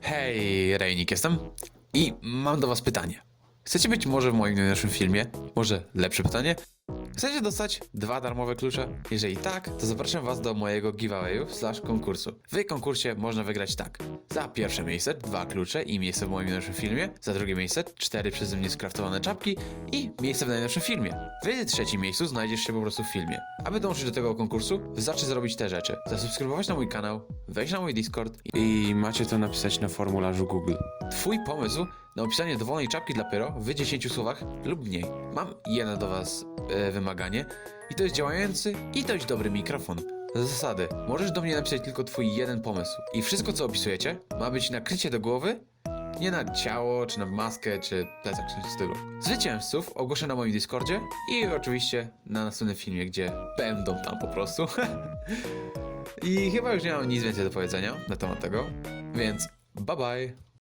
Hej, Rejnik jestem i mam do was pytanie. Chcecie być może w moim najnowszym filmie? Może lepsze pytanie? Chcecie dostać dwa darmowe klucze? Jeżeli tak, to zapraszam was do mojego giveawayu slash konkursu. W konkursie można wygrać tak. Za pierwsze miejsce dwa klucze i miejsce w moim najnowszym filmie. Za drugie miejsce cztery przeze mnie skraftowane czapki i miejsce w najnowszym filmie. W trzecim miejscu znajdziesz się po prostu w filmie. Aby dołączyć do tego konkursu, wystarczy zrobić te rzeczy. Zasubskrybować na mój kanał, wejść na mój Discord I macie to napisać na formularzu Google. Twój pomysł na opisanie dowolnej czapki dla Pyro w 10 słowach lub mniej. Mam jedno do Was e, wymaganie i to jest działający i dość dobry mikrofon. Zasady. Możesz do mnie napisać tylko Twój jeden pomysł i wszystko co opisujecie ma być nakrycie do głowy, nie na ciało, czy na maskę, czy plecak, w stylu. Zwycięzców ogłoszę na moim Discordzie i oczywiście na następnym filmie, gdzie będą tam po prostu. I chyba już nie mam nic więcej do powiedzenia na temat tego, więc bye bye.